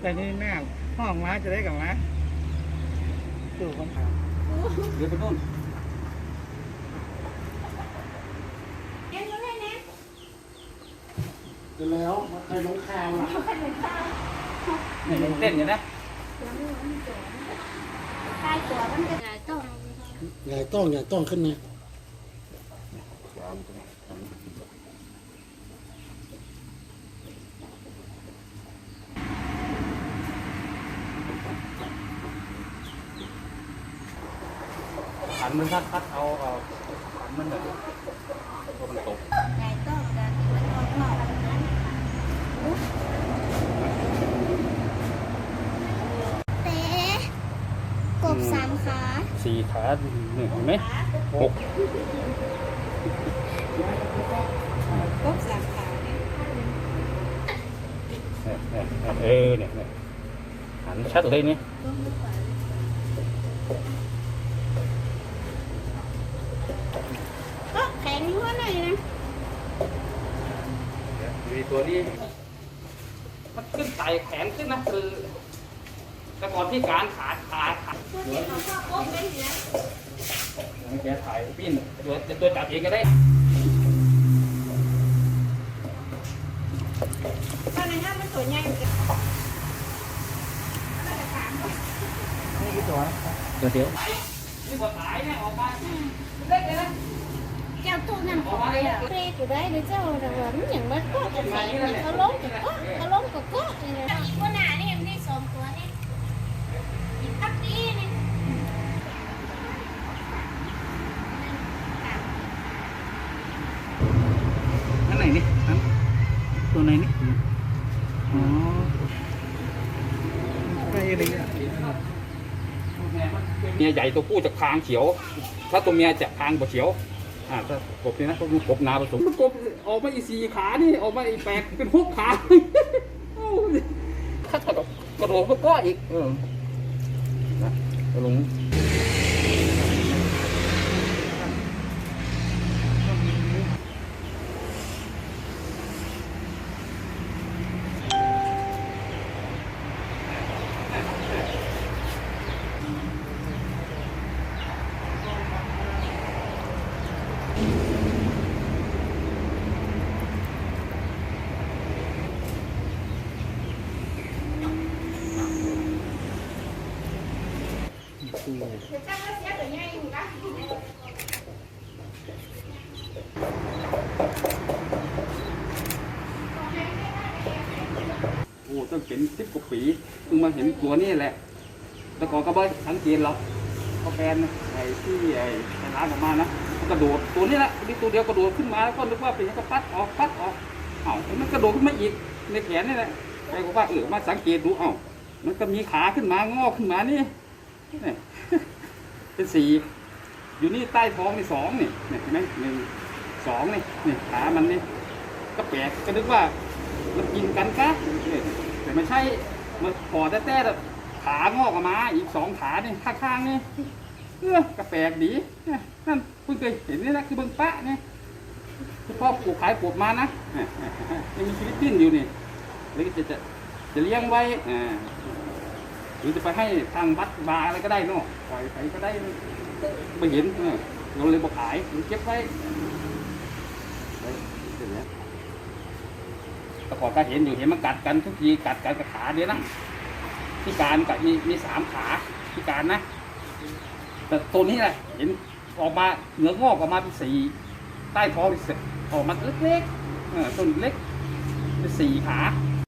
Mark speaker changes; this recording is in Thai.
Speaker 1: แต่นี่แม่ห้องม้าจะได้กับม้าดูคนถาม
Speaker 2: เดี๋ยวไปนู่น
Speaker 1: แล้วใครลงข่าวอะ
Speaker 2: นี่ยังเต้นอยู่นะ
Speaker 3: ใต้ตัวมันจะต้อง
Speaker 1: ใหญ่ต้องใหญ่ต้องขึ้นนะ
Speaker 2: ขันมันคัดคัดเอาเอาขันมันแบบตัวมันตก
Speaker 3: ใหญ่ต้องกันมันออกนอกแบบนั้นเตะกบสามขา
Speaker 2: สี่ขานี่เห็นไหมหก
Speaker 3: กบสามขาเนี่ย
Speaker 2: เนี่ยเนี่ยเนี่ยเออเนี่ยเนี่ยหันชัดเลยนี่
Speaker 3: กบลูกขวาก็แข็งหัวห น่อยนะ
Speaker 2: มีตัวนี้ มันขึ้นไต่แขนขึ้นนะคือ แต่ก่อนที่การขาขาขา
Speaker 3: พวกที่เขาชอบกบเป็นอยู่แล้ว
Speaker 2: ให้แกถ่ายปิ้นตัวตัวจับเองก็ได้
Speaker 3: ตอนนั้นถ้ามันตัวใหญ่อยู่แล้ว
Speaker 1: นี่คือตัว
Speaker 2: เดี๋ยวเดี๋ยวนี่กว่าสายเนี่ยออกมาเล็กเลยนะ
Speaker 3: เจ้าตู้นั่นของอะไรอะเปรย์อยู่ได้หรือเจ้าระเบิดอย่างมันก็กระแสมันเขาล้มกับก็เขาล้มกับก็เลยนะอีกคนหน้านี่มันได้สองตัวนี่อีกพักนี้นี่
Speaker 1: อันไหนนี่อันตัวไหนนี่อ๋อใกล้เลยอะ
Speaker 2: เมียใหญ่ตัวผู้จะคางเขียว ถ้าตัวเมียจะคางบ่เขียว อ่าถ้ากบนี่นะต้องดูกบนาผสมกบออกมาอีกสี่ขานี่ออกมาอีกแปดเป็นหกขาโอ้ยถ้ากระโดดกระโดดก็ก็อีกเออนะกระล งโอ้ตั้งเป็นสิบกว่าปีเพิ่งมาเห็นตัวนี้แหละ แต่ก่อนก็ไม่สังเกตหรอกเขาแฟนนะไอ้ที่ไอ้ร้านออกมานะกระโดดตัวนี้แหละนี่ตัวเดียวกระโดดขึ้นมาแล้วก็นึกว่าเป็นก็ปัดออกปัดออกเอ้ามันกระโดดขึ้นมาอีกในแขนนี่แหละไอ้บอกว่าเออมาสังเกตดูเอ้ามันก็มีขาขึ้นมางอกขึ้นมานี่ นี่เป็นสี่อยู่นี่ใต้ท้องนี่สองนี่เห็นไหมหนึ่งสองนี่นี่ขามันนี่ก็แปลกก็นึกว่ามันกินกันกะแต่ไม่ใช่มันพอแต่แต่ขางอกออกมา อีกสองขานี่ข้างๆนี่เออกระแปลกดีนั่นเพิ่งเคยเห็นนี่นะคือเบิ้งปะเนี่ยคือพ่อปลูกขายปลูกมานะยังมีชีวิตดิ้นอยู่นี่แล้วก็จะจะจะเลี้ยงไว้อ่า หรือจะไปให้ทางวัดบาอะไรก็ได้เนาะปล่อยไปก็ได้ไม่เห็นเราเลยบอกขายเก็บไว้แต่ก่อนก็เห็นอยู่เห็นมันกัดกันทุกทีกัดกันกับขาเดียวนะพิการกับมีมีสามขาพิการนะ แต่ตัวนี้แหละเห็นออกมาเหนืองอกออกมาเป็นสีใต้ท้องเป็นสี่ออกมาเล็กๆเออต้นเล็กเป็นสี่ขา